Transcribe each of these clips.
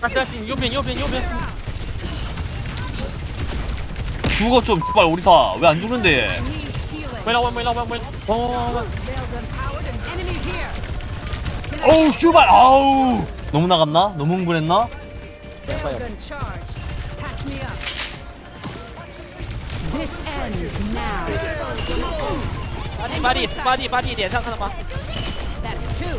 大家右边右边右边， 죽어 좀 제발 오리사 왜 안 죽는데 没了弯没了弯没了，弯弯弯弯， 어우 슈발 아우 너무 나갔나? 너무 흥분했나? Railgun charged. Patch me up. This ends now. 巴蒂巴蒂巴蒂巴蒂脸上看到吗？ That's two.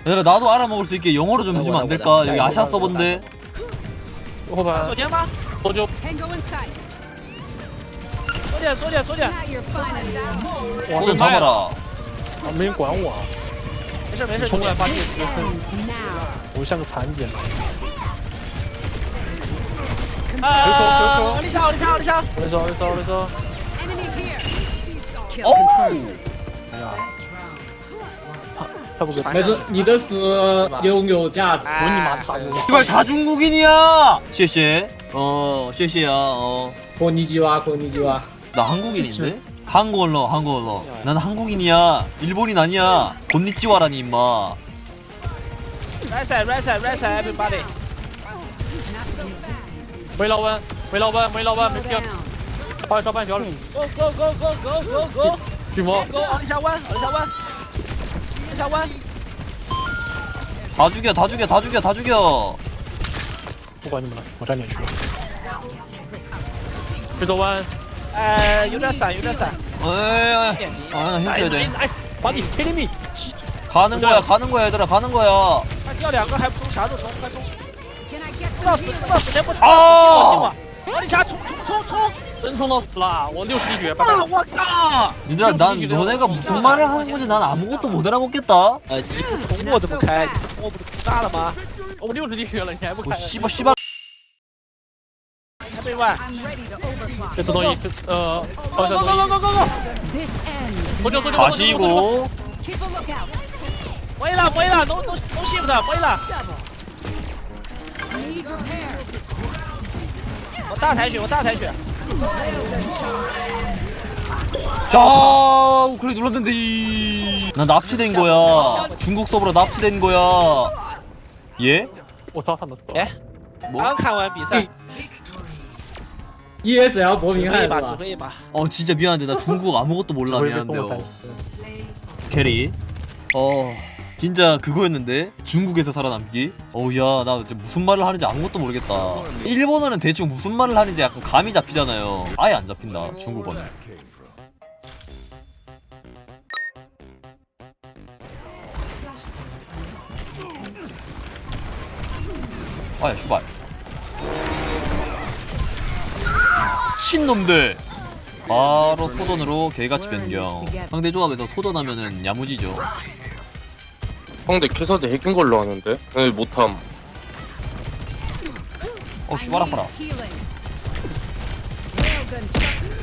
얘들아 나도 알아먹을 수 있게 영어로 좀 해주면 안 될까? 여기 아시아 서버인데 后边左前方，搜救， Tango in sight. 缩点缩点缩点， Not your finest hour. 我좀 잡아라 啊，没人管我，没事没事，冲过来发现 This ends now. 我像个残疾。啊！我立下我立下我立下，我来说，我来说，我来说， Enemy here. Kill Oh. confirmed. 哎呀， 他不给，没事，你的死拥有价值。我你妈的傻子！ 슈발 다 중국인이야 谢谢어谢谢야 어. 托尼基哇，托尼基哇。 나 한국인인데? 한국어로 한국어로 난 한국인이야 일본인 아니야 곤니찌와라니 임마 right side right side right side everybody。 Not so fast. 没老弯，没老弯，没老弯，没 Slow 票， down. 快烧半条了， Go go go go go go go 巨魔， go！往里下弯，往里下弯， 往里下弯。 다 죽여 다 죽여 다 죽여 다 죽여 不管你们了，我站点去了。这个弯，呃，有点闪有点闪， 에이 点击。 아나 哎 힘줘야 돼 哎，把你 hitting me， 가는 거야 가는 거야 얘들아 가는 거야 他掉两个还不冲，啥都冲，快冲！ Can I get 不到 some 死， healing? 不到死前不冲！啊信我，信我！往里下冲 冲冲冲！真冲到死了，我六十一血，拜啊！拜。我靠！ 얘들아 난 너네가 무슨 말을 하는 건지 난 아무것도 못 알아먹겠다 呃，你不捅我怎么开？你捅我不是捅大了吗？我六十一血了，你还不 뭐 开？ 씨발 씨발 还被万！ I'm ready to overclock. 这次东西，呃，好像 go 东 go 西， go go go！ This ends 我就我就 now. 我就 가시고 Keep a lookout. 没了没了，no no no shift，没了！ Double. Need repair. 我大采血，我大采血。 자 그래 눌렀는데 이- 나 납치된 거야 중국 서버로 납치된 거야 예? 我操他们死了。哎， 뭐? 刚看完比赛， ESL 伯明翰是指挥一把，指吧？挥一把。 어 진짜 미안한데 나 중국 아무것도 몰라 我也被送了 미안한데요 캐리 어 진짜 그거였는데? 중국에서 살아남기? 어우야 나 진짜 무슨 말을 하는지 아무것도 모르겠다. 일본어는 대충 무슨 말을 하는지 약간 감이 잡히잖아요. 아예 안 잡힌다 중국어는. 아야 슈발. 신놈들. 바로 소전으로 개같이 변경. 상대 조합에서 소전하면은 야무지죠 상대 캐서드 핵인 걸로 아는데? 네, 못함. 어 씨발 아파라.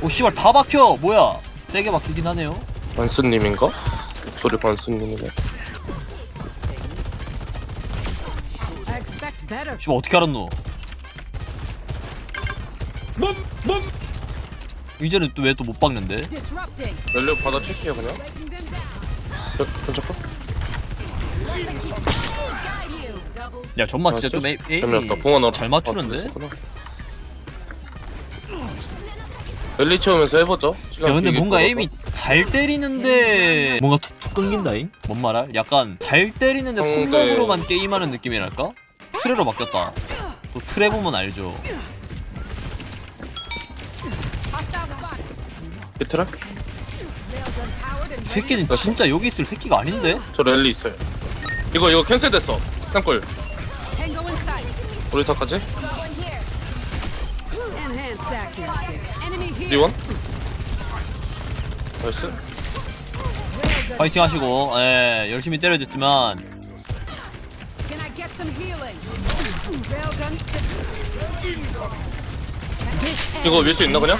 오 씨발 다 박혀 뭐야 세게 박히긴 하네요 반스님인가? 소리 반스님이네. I expect better. 씨발 어떻게 알았노 이제는 또 왜 또 못 박는데 Disrupting. 연료 받아 체크해 그냥. Them down. 야 전마 진짜 좀 에이, 에이 재미없다. 붕어 너. 잘 맞추는데 랠리 채우면서 해보죠. 시간 야 근데 뭔가 끌어서. 에임이 잘 때리는데 뭔가 툭툭 끊긴다잉? 뭔 말할? 약간 잘 때리는데 어, 콤보로만 게임하는 느낌이랄까? 트레로 바뀌었다 또 트레 보면 알죠. 비트라? 이 새끼는 진짜 여기 있을 새끼가 아닌데? 저 랠리 있어요. 이거 이거 캔슬됐어. 땅굴. Tango in sight. 우리사까지? Enhanced accuracy. Enemy here. 리원? 나이스. 파이팅 하시고 예 열심히 때려줬지만 Can I get some healing. Railguns to This 이거 밀 수 있나 그냥?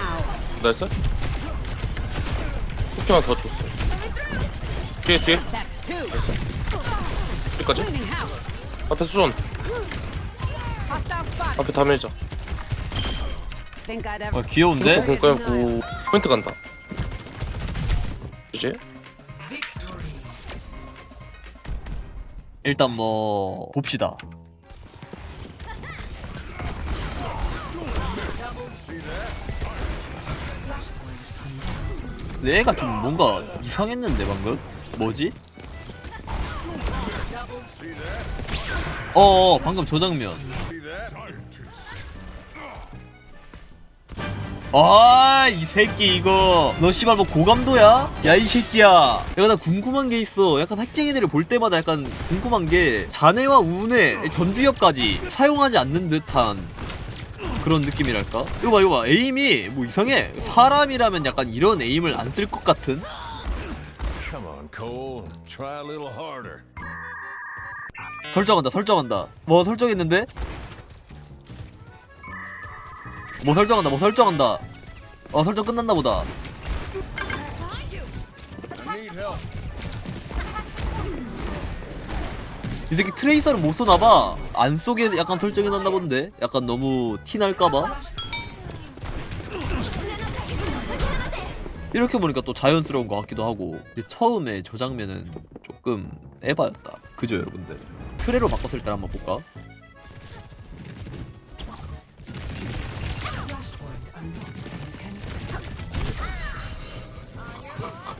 나이스 쿠키만 더 줬어 뒤에 뒤에 That's two. House. 앞에 spotted. 앞에 다 밀자 어. 귀여운데? 공 까고 포인트 간다 이제 일단 뭐 봅시다. 내가 좀 뭔가 이상했는데 방금 뭐지? 어 방금 저 장면. 아이 새끼 이거. 너 씨발 뭐 고감도야? 야 이 새끼야. 내가 나 궁금한 게 있어. 약간 핵쟁이들을 볼 때마다 약간 궁금한 게 자네와 운의 전두엽까지 사용하지 않는 듯한 그런 느낌이랄까? 이거 봐 이거 봐. 에임이 뭐 이상해. 사람이라면 약간 이런 에임을 안 쓸 것 같은 설정한다 설정한다. 뭐 설정했는데? 뭐 설정한다 뭐 설정한다. 어 설정 끝났나 보다. 이 새끼 트레이서를 못 쏘나봐. 안 쏘게 약간 설정해 놨나 본데? 약간 너무 티 날까봐. 이렇게 보니까 또 자연스러운 것 같기도 하고 근데 처음에 저 장면은 조금 에바였다 그죠 여러분들 트레로 바꿨을 때 한번 볼까?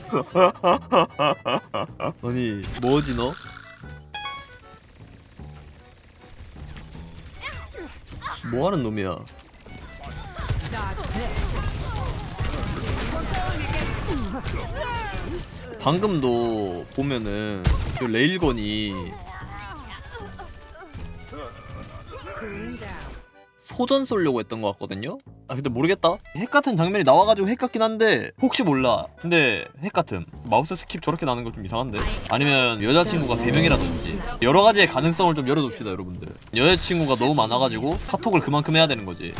아니 뭐지 너? 뭐하는 놈이야. 방금도 보면은 그 레일건이 소전 쏘려고 했던 것 같거든요? 아 근데 모르겠다. 핵 같은 장면이 나와가지고 핵 같긴 한데 혹시 몰라. 근데 핵 같음 마우스 스킵 저렇게 나는 거 좀 이상한데? 아니면 여자친구가 3명이라든지. 여러 가지의 가능성을 좀 열어둡시다 여러분들. 여자친구가 너무 많아가지고 카톡을 그만큼 해야 되는 거지